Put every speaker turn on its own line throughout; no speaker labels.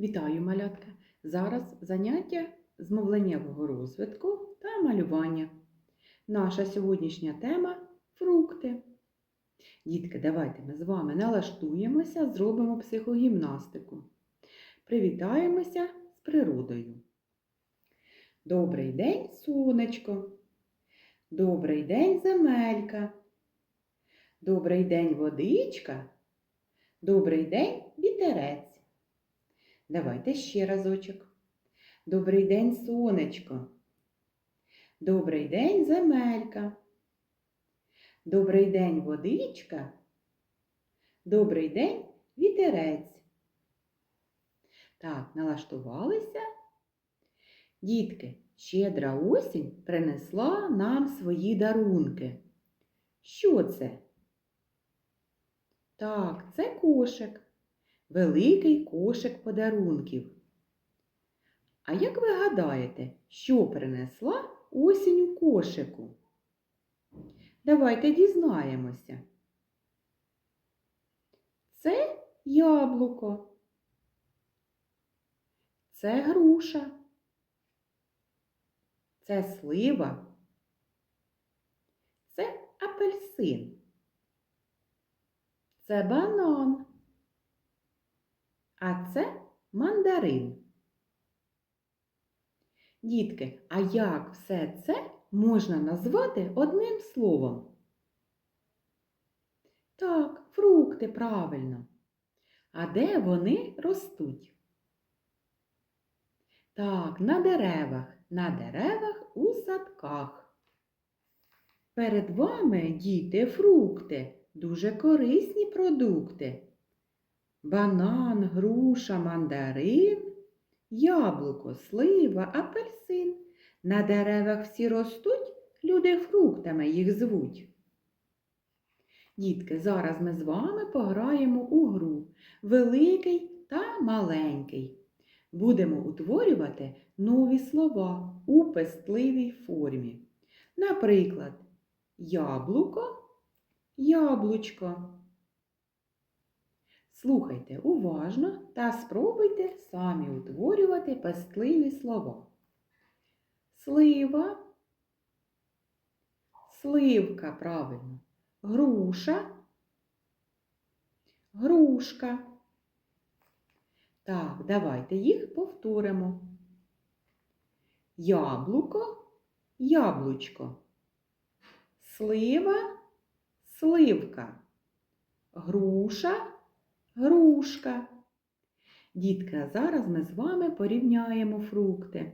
Вітаю, малятка! Зараз заняття з мовленнєвого розвитку та малювання. Наша сьогоднішня тема фрукти. Дітки, давайте ми з вами налаштуємося, зробимо психогімнастику. Привітаємося з природою. Добрий день, сонечко. Добрий день, земелька. Добрий день, водичка. Добрий день, вітерець. Давайте ще разочок. Добрий день, сонечко. Добрий день, земелька. Добрий день, водичка. Добрий день, вітерець. Так, налаштувалися. Дітки, щедра осінь принесла нам свої дарунки. Що це? Так, це кошик великий кошик подарунків. А як ви гадаєте, що принесла осінь у кошику? Давайте дізнаємося. Це яблуко. Це груша. Це слива. Це апельсин. Це банан. А це мандарин. Дітки, а як все це можна назвати одним словом? Так, фрукти правильно. А де вони ростуть? Так, на деревах, на деревах у садках. Перед вами, діти, фрукти, дуже корисні продукти банан, груша, мандарин, яблуко, слива, апельсин. На деревах всі ростуть, люди фруктами їх звуть. Дітки, зараз ми з вами пограємо у гру великий та маленький. Будемо утворювати нові слова у пестливій формі. Наприклад, яблуко, яблучко. Слухайте уважно та спробуйте самі утворювати пестливі слова. Слива, сливка, правильно, груша, грушка. Так, давайте їх повторимо. Яблуко, яблучко, слива, сливка, груша грушка. Дітки, а зараз ми з вами порівняємо фрукти.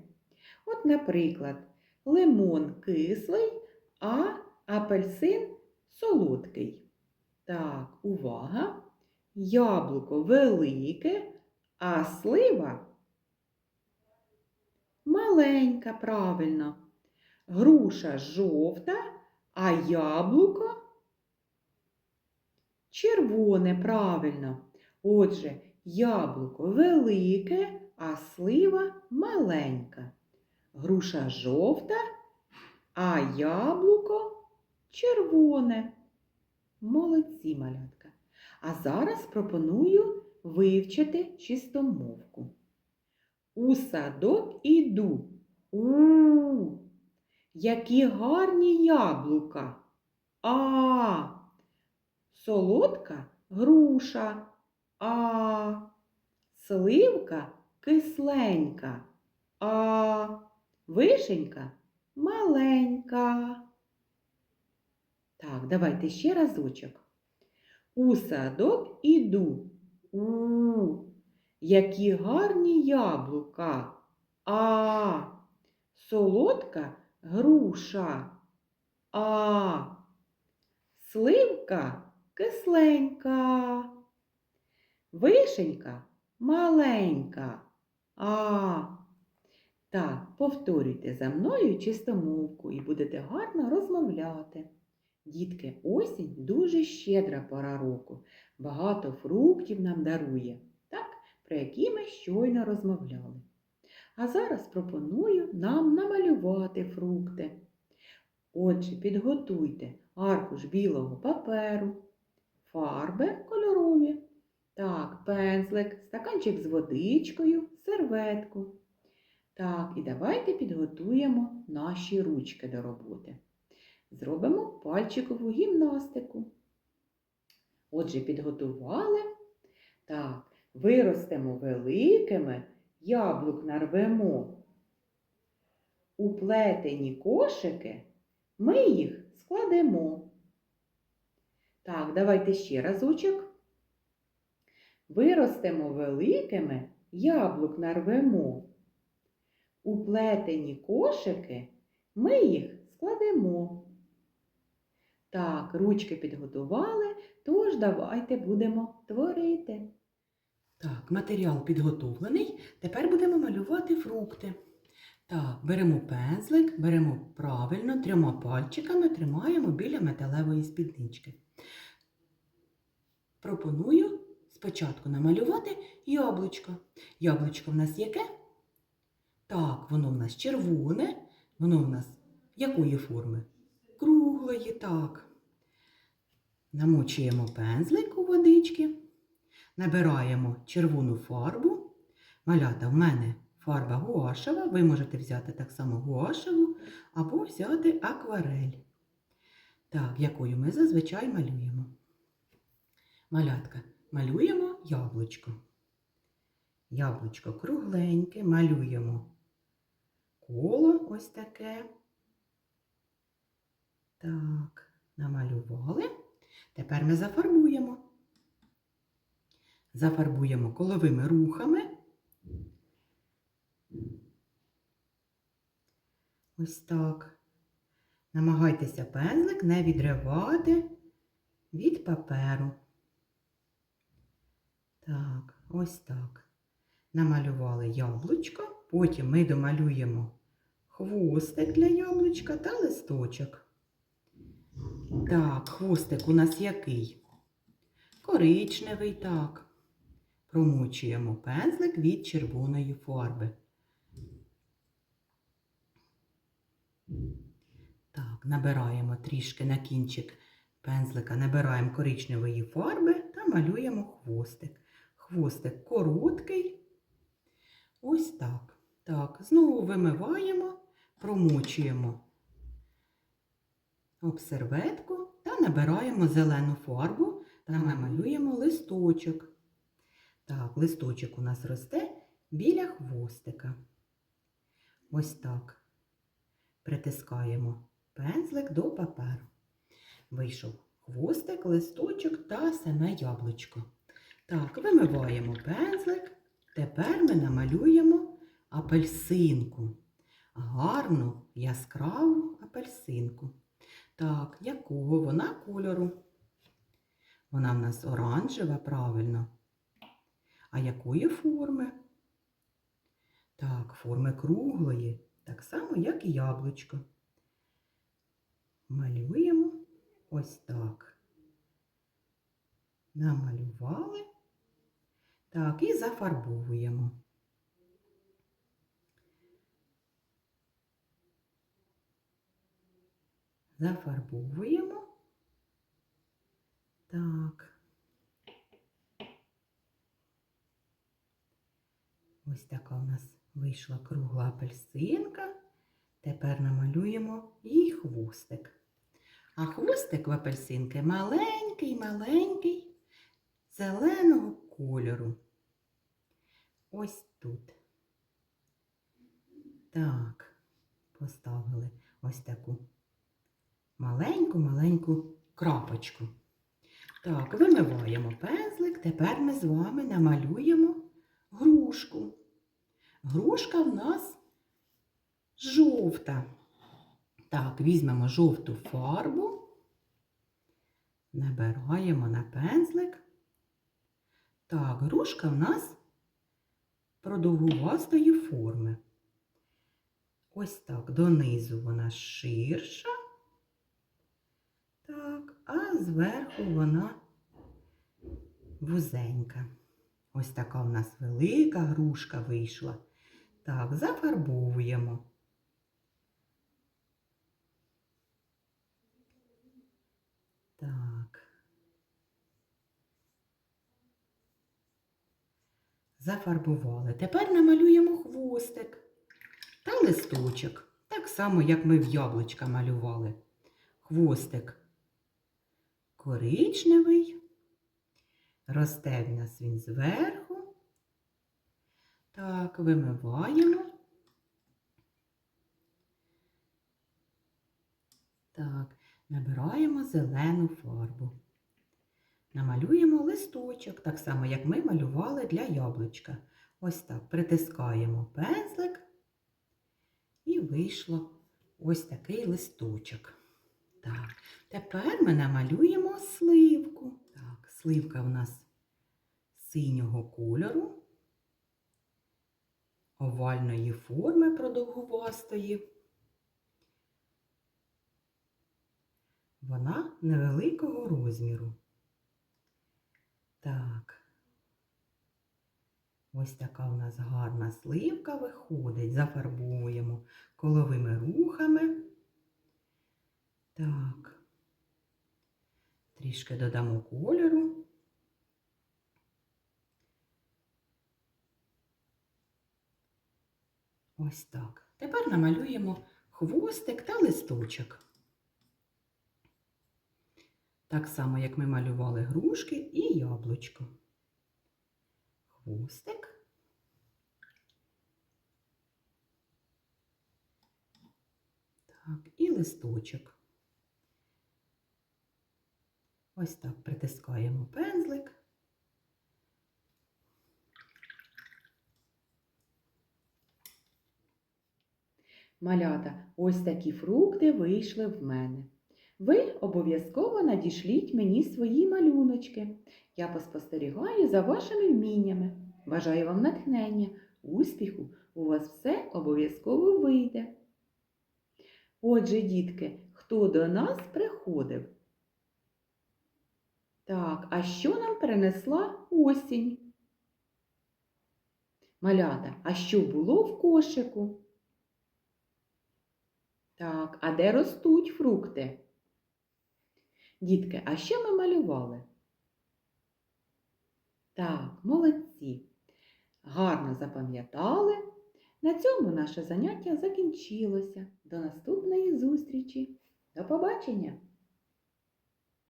От, наприклад, лимон кислий, а апельсин солодкий. Так, увага! Яблуко велике, а слива маленька, правильно. Груша жовта, а яблуко червоне, правильно. Отже, яблуко велике, а слива маленька. Груша жовта, а яблуко червоне. Молодці малятка. А зараз пропоную вивчити чистомовку. У садок іду. У, які гарні яблука. А, солодка груша. А сливка кисленька, а вишенька маленька. Так, давайте ще разочок. У садок іду. У, які гарні яблука. А солодка груша. А сливка кисленька. Вишенька маленька. А. Так, повторюйте за мною чистомовку і будете гарно розмовляти. Дітки, осінь дуже щедра пора року. Багато фруктів нам дарує, так, про які ми щойно розмовляли. А зараз пропоную нам намалювати фрукти. Отже, підготуйте аркуш білого паперу, фарби кольорові. Так, пензлик, стаканчик з водичкою, серветку. Так, і давайте підготуємо наші ручки до роботи. Зробимо пальчикову гімнастику. Отже, підготували. Так, виростемо великими, яблук нарвемо. У плетені кошики ми їх складемо. Так, давайте ще разочок. Виростемо великими, яблук нарвемо. У плетені кошики ми їх складемо. Так, ручки підготували, тож давайте будемо творити.
Так, матеріал підготовлений. Тепер будемо малювати фрукти. Так, беремо пензлик, беремо правильно трьома пальчиками, тримаємо біля металевої спіднички. Пропоную спочатку намалювати яблучко. Яблучко в нас яке? Так, воно в нас червоне, воно в нас якої форми? Круглої, так. Намочуємо пензлик у водички. Набираємо червону фарбу. Малята, в мене фарба гуашева. Ви можете взяти так само гуашеву або взяти акварель. Так, якою ми зазвичай малюємо. Малятка, малюємо яблучко. Яблучко кругленьке, малюємо коло ось таке. Так, намалювали. Тепер ми зафарбуємо. Зафарбуємо коловими рухами. Ось так. Намагайтеся пензлик не відривати від паперу. Так, ось так. Намалювали яблучко, потім ми домалюємо хвостик для яблучка та листочок. Так, хвостик у нас який? Коричневий, так. Промочуємо пензлик від червоної фарби. Так, набираємо трішки на кінчик пензлика, набираємо коричневої фарби та малюємо хвостик. Хвостик короткий. Ось так. Так, знову вимиваємо, промочуємо об серветку та набираємо зелену фарбу та намалюємо листочок. Так, листочок у нас росте біля хвостика. Ось так. Притискаємо пензлик до паперу. Вийшов хвостик, листочок та саме яблучко. Так, вимиваємо пензлик. Тепер ми намалюємо апельсинку. Гарну, яскраву апельсинку. Так, якого вона кольору? Вона в нас оранжева, правильно. А якої форми? Так, форми круглої, так само, як і яблучко. Малюємо ось так. Намалювали. Так, і зафарбовуємо. Зафарбовуємо. Так. Ось така у нас вийшла кругла апельсинка. Тепер намалюємо їй хвостик. А хвостик в апельсинки маленький, маленький, зеленого кольору. Ось тут. Так, поставили ось таку маленьку-маленьку крапочку. Так, вимиваємо пензлик. Тепер ми з вами намалюємо грушку. Грушка в нас жовта. Так, візьмемо жовту фарбу, набираємо на пензлик. Так, грушка в нас продовгувастої форми. Ось так, донизу вона ширша. Так, а зверху вона вузенька. Ось така у нас велика грушка вийшла. Так, зафарбовуємо. Так. Зафарбували. Тепер намалюємо хвостик та листочок. Так само, як ми в яблучка малювали. Хвостик коричневий. Росте в нас він зверху. Так, вимиваємо. Так, набираємо зелену фарбу. Намалюємо листочок, так само, як ми малювали для яблучка. Ось так притискаємо пензлик і вийшло ось такий листочок. Так, тепер ми намалюємо сливку. Так, сливка в нас синього кольору, овальної форми продовгувастої. Вона невеликого розміру. Так. Ось така у нас гарна сливка виходить. Зафарбуємо коловими рухами. Так. Трішки додамо кольору. Ось так. Тепер намалюємо хвостик та листочок. Так само, як ми малювали грушки і яблучко. Хвостик. Так, і листочок. Ось так притискаємо пензлик.
Малята, ось такі фрукти вийшли в мене. Ви обов'язково надішліть мені свої малюночки. Я поспостерігаю за вашими вміннями. Бажаю вам натхнення, успіху, у вас все обов'язково вийде. Отже, дітки, хто до нас приходив? Так, а що нам принесла осінь? Малята, а що було в кошику? Так, а де ростуть фрукти? Дітки, а ще ми малювали? Так, молодці. Гарно запам'ятали. На цьому наше заняття закінчилося. До наступної зустрічі. До побачення!